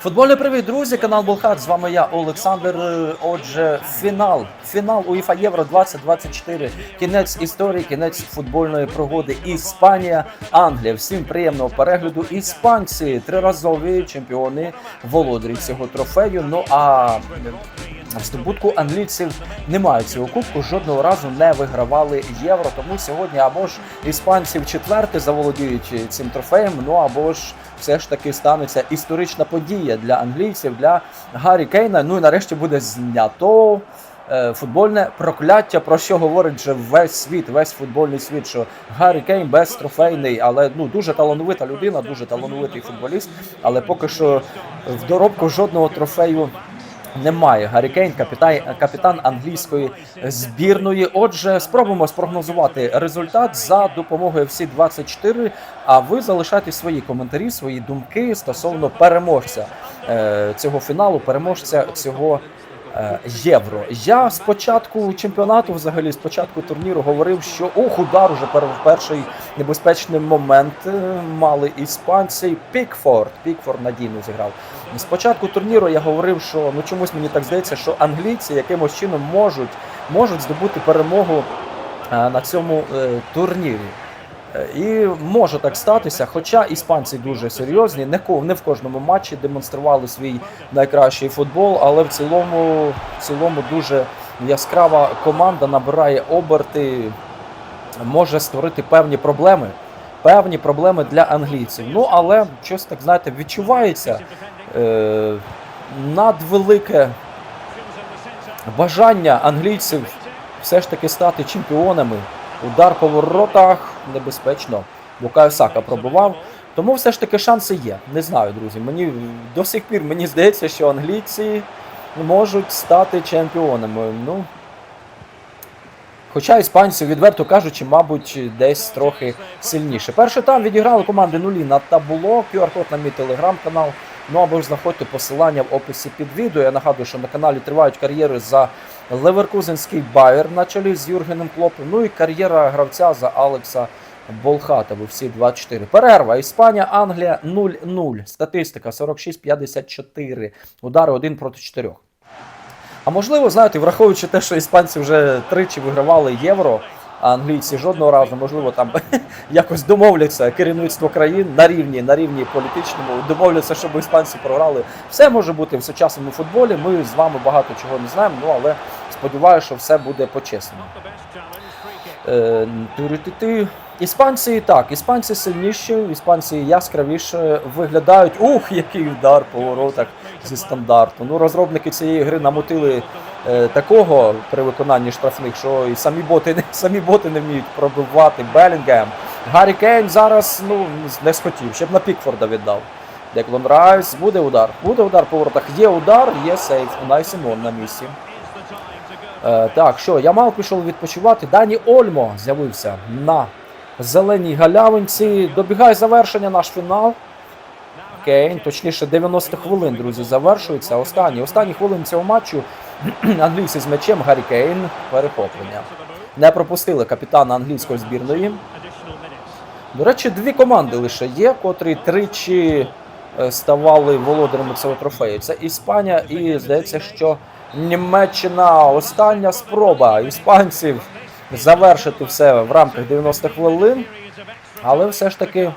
Футбольний привіт, друзі! Канал Булхат. З вами я, Олександр. Е, Отже, фінал. Фінал УЄФА Євро 2024. Кінець історії, кінець футбольної пригоди. Іспанія, Англія. Всім приємного перегляду. Іспанці триразові чемпіони володарі цього трофею. Ну а здобутку англійців немає цього кубку. Жодного разу не вигравали євро. Тому сьогодні або ж іспанці в четверте заволодіють цим трофеєм, ну або ж все ж таки станеться історична подія для англійців, для Гаррі Кейна. Ну і нарешті буде знято. е, Футбольне прокляття, про що говорить вже весь світ, весь футбольний світ, що Гаррі Кейн безтрофейний, але ну дуже талановита людина, дуже талановитий футболіст. Але поки що в доробку жодного трофею немає. Гаррі Кейн, капітан, капітан англійської збірної. Отже, спробуємо спрогнозувати результат за допомогою всі 24 А ви залишайте свої коментарі, свої думки стосовно переможця е, цього фіналу, переможця цього. Е, Євро. Я з початку чемпіонату, взагалі з турніру, говорив, що ох, удар уже в перший небезпечний момент е, мали іспанці. Пікфорд. Пікфорд надійно зіграв. З турніру я говорив, що ну чомусь мені так здається, що англійці якимось чином можуть, можуть здобути перемогу е, на цьому турнірі. І може так статися, хоча іспанці дуже серйозні, не в кожному матчі демонстрували свій найкращий футбол, але в цілому, в цілому дуже яскрава команда набирає оберти, може створити певні проблеми. Певні проблеми для англійців. Ну але щось так знаєте, відчувається е, надвелике бажання англійців все ж таки стати чемпіонами. Удар по воротах небезпечно. Букаю Сака пробував. Тому все ж таки шанси є. Не знаю, друзі. Мені до сих пір мені здається, що англійці можуть стати чемпіонами. Ну, Хоча іспанці, відверто кажучи, мабуть, десь трохи сильніше. Перший там відіграли команди нулі на табло. QR-код на мій телеграм-канал. Ну або ж знаходьте посилання в описі під відео. Я нагадую, що на каналі тривають кар'єри за Леверкузенський Байер на чолі з Юргеном Клопом. Ну і кар'єра гравця за Алекса Болхатова. Всі 24. Перерва. Іспанія, Англія 0-0. Статистика 46-54. Удари 1 проти 4. А можливо, знаєте, враховуючи те, що іспанці вже тричі вигравали євро, англійці жодного разу, можливо, там якось домовляться керівництво країн на рівні, на рівні політичному, домовляться, щоб іспанці програли. Все може бути в сучасному футболі. Ми з вами багато чого не знаємо, ну але сподіваюся, що все буде по-чесному. Е. Іспанці так, іспанці сильніші, іспанці яскравіше виглядають. Ух, який удар по воротах зі стандарту. Ну, розробники цієї гри намотили е, такого при виконанні штрафних, що і самі боти, самі боти не вміють пробивати. Белінгем. Гаррі Кейн зараз ну, не схотів, ще б на Пікфорда віддав. Деклон Райс, буде удар. Буде удар по воротах. Є удар, є сейф. Унай Симон на місці. Е, так, що, Ямал пішов відпочивати. Дані Ольмо з'явився на зеленій галявинці. Добігає завершення наш фінал. Кейн, точніше 90 хвилин, друзі, завершується. Останні, останні хвилини цього матчу англійці з м'ячем Гаррі Кейн перехоплення. Не пропустили капітана англійської збірної. До речі, дві команди лише є, котрі тричі е, ставали володарями цього трофею. Це Іспанія і здається, що Німеччина остання спроба іспанців завершити все в рамках 90 хвилин. Але все ж таки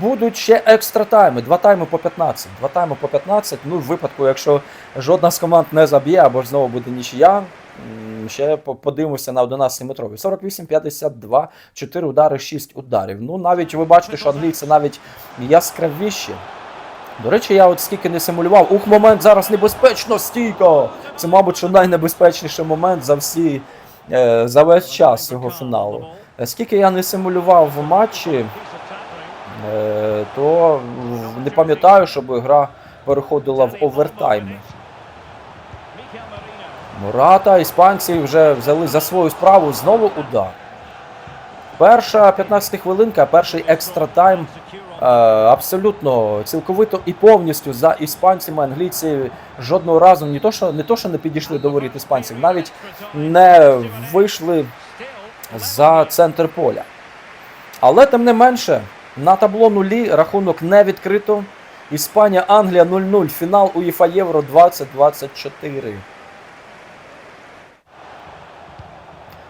будуть ще екстра тайми. Два тайми по 15. Два тайми по 15. Ну, в випадку, якщо жодна з команд не заб'є, або ж знову буде нічия. Ще по- подивимося на 11-метровий. 48-52, 4 удари, 6 ударів. Ну, навіть ви бачите, що англійці навіть яскравіші. До речі, я от скільки не симулював. Ух, момент зараз небезпечно, стійко! Це, мабуть, що найнебезпечніший момент за всі е, за весь час цього фіналу. Е, Скільки я не симулював в матчі, то не пам'ятаю, щоб гра переходила в овертайм. Мурата, іспанці вже взяли за свою справу знову удар. Перша 15 хвилинка, перший екстра тайм е, абсолютно цілковито і повністю за іспанцями. Англійці жодного разу не то, що не то, що не підійшли до воріт іспанців, навіть не вийшли за центр поля. Але тим не менше, на табло нулі рахунок не відкрито. Іспанія, Англія 0-0. Фінал УЄФА Євро 2024.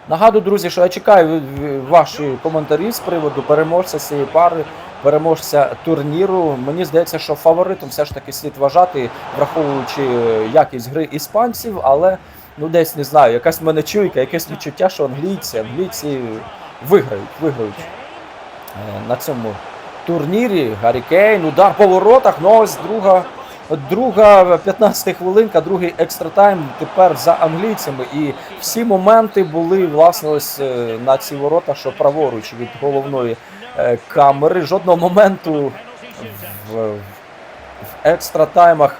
Нагадую, друзі, що я чекаю ваші коментарі з приводу переможця цієї пари, переможця турніру. Мені здається, що фаворитом все ж таки слід вважати, враховуючи якість гри іспанців, але ну десь не знаю, якась мене чуйка, якесь відчуття, що англійці, англійці виграють, виграють е, на цьому турнірі. Гаррі Кейн, удар по воротах. Ну ось друга. Друга 15 хвилинка, другий екстра тайм тепер за англійцями. І всі моменти були власне ось е, на ці ворота, що праворуч від головної е, камери. Жодного моменту в, в екстра таймах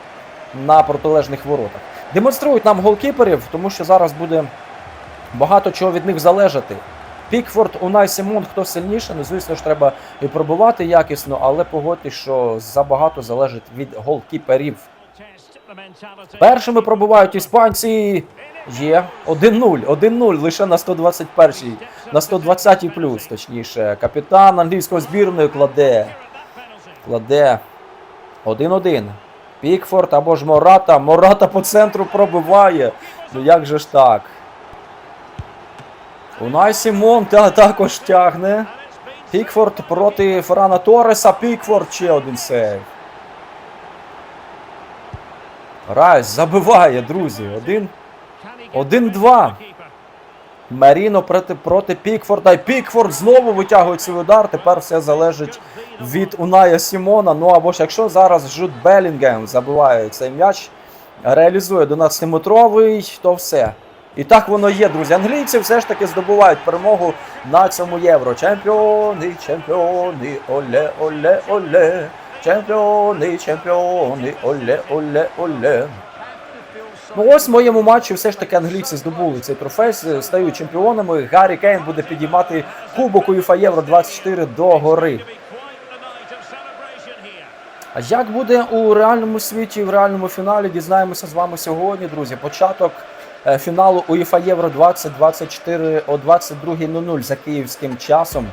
на протилежних воротах. Демонструють нам голкіперів, тому що зараз буде багато чого від них залежати. Пікфорд, Унай Сімон, хто сильніше, ну звісно ж треба і пробувати якісно, але погодьте, що забагато залежить від голкіперів. Першими пробувають іспанці. Є 1-0, 1-0 лише на 121-й, на 120-й плюс, точніше. Капітан англійської збірної кладе. Кладе 1-1. Пікфорд або ж Мората. Мората по центру пробиває. Ну як же ж так? Унай Сімон та також тягне. Пікфорд проти Феррана Торреса. Пікфорд ще один сейв. Райс забиває, друзі. Один. Один-два. Маріно проти, проти Пікфорда. І Пікфорд знову витягує цей удар. Тепер все залежить від Уная Сімона. Ну або ж якщо зараз Жут Белінгем забиває цей м'яч, реалізує 12-метровий, то все. І так воно є, друзі. Англійці все ж таки здобувають перемогу на цьому євро. Чемпіони, чемпіони, оле, оле, оле. Чемпіони, чемпіони, оле, оле, оле. Ну ось в моєму матчі все ж таки англійці здобули цей трофей, стають чемпіонами. Гаррі Кейн буде підіймати Кубок УЄФА Євро 24 до гори. А як буде у реальному світі, в реальному фіналі, дізнаємося з вами сьогодні, друзі. Початок фіналу УЄФА Євро 2024 о 22.00 за київським часом.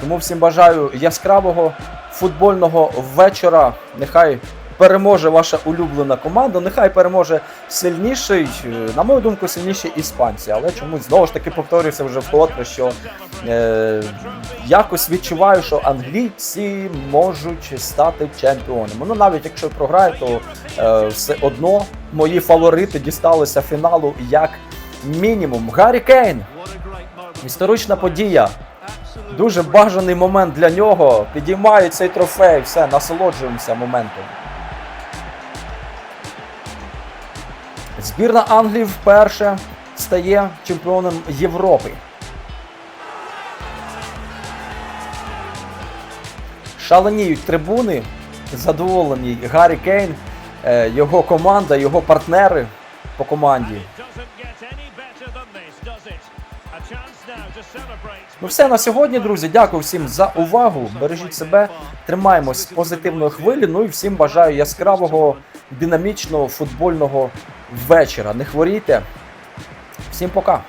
Тому всім бажаю яскравого футбольного вечора. Нехай переможе ваша улюблена команда, нехай переможе сильніший, е, на мою думку, сильніші іспанці. Але чомусь знову ж таки повторюся вже вкотре, що е, якось відчуваю, що англійці можуть стати чемпіонами. Ну навіть якщо програють, то е, все одно мої фаворити дісталися фіналу як мінімум. Гаррі Кейн, історична подія. Дуже бажаний момент для нього. Підіймає цей трофей, все, насолоджуємося моментом. Збірна Англії вперше стає чемпіоном Європи. Шаленіють трибуни, задоволені Гаррі Кейн, його команда, його партнери по команді. Ну все на сьогодні, друзі. Дякую всім за увагу. Бережіть себе, тримаємось позитивної хвилі. Ну і всім бажаю яскравого, динамічного футбольного вечора. Не хворійте. Всім пока.